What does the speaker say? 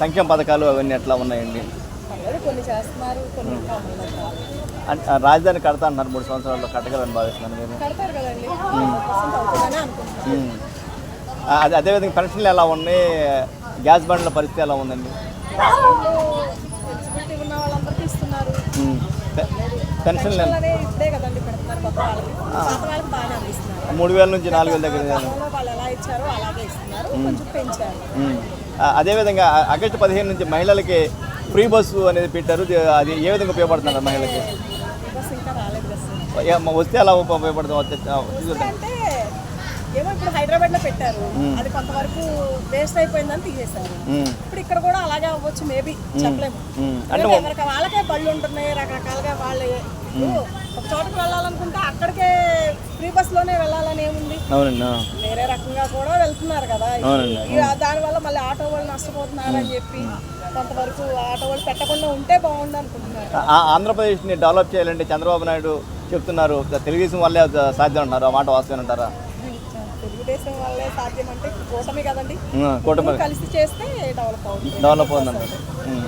సంక్షేమ పథకాలు అవన్నీ ఎట్లా ఉన్నాయండి? రాజధాని కడతా అంటున్నారు మూడు సంవత్సరాల్లో కట్టగలని భావిస్తున్నాను మీరు. అదే అదేవిధంగా పెన్షన్లు ఎలా ఉన్నాయి? గ్యాస్ బండ్ల పరిస్థితి ఎలా ఉందండి? పెన్షన్లు మూడు వేల నుంచి నాలుగు వేల దగ్గర అదేవిధంగా ఆగస్టు పదిహేను నుంచి మహిళలకి ఫ్రీ బస్సు అనేది పెట్టారు. అది ఏ విధంగా ఉపయోగపడుతున్నారు మహిళలకి? వస్తే ఉప- ఉపయోగపడుతుంది? ఏమో ఇప్పుడు హైదరాబాద్లో పెట్టారు అది కొంతవరకు వేస్ట్ అయిపోయిందని తీసేశారు. ఇప్పుడు ఇక్కడ కూడా అలాగే అవ్వచ్చు మేబీ చెప్పలేము. ఎవరికి వాళ్ళకే బళ్ళు ఉంటున్నాయి రకరకాలుగా వాళ్ళే. ఒక చోటకి వెళ్ళాలనుకుంటే అక్కడికే ఫ్రీ బస్లోనే వెళ్ళాలని ఏముంది? అవునండి ఆ. వేరే రకంగా కూడా వెళ్తున్నారు కదా. దానివల్ల మళ్ళీ ఆటో వాళ్ళు నష్టపోతున్నారు అని చెప్పి కొంతవరకు ఆటో వాళ్ళు పెట్టకుండా ఉంటే బాగుండు అనుకుంటున్నారు. ఆ- ఆంధ్రప్రదేశ్ని డెవలప్ చేయాలంటే చంద్రబాబు నాయుడు చెప్తున్నారు. తెలుగుదేశం వల్లే సాధ్యం అంటారు ఆ మాట వాస్తవం అంటారా? తెలుగుదేశం వల్లే సాధ్యం అంటే కూటమి కదండి. కూటమి. కలిసి చేస్తే డెవలప్ అవుతుంది. డెవలప్ అవుతుందంటారు ఉమ్.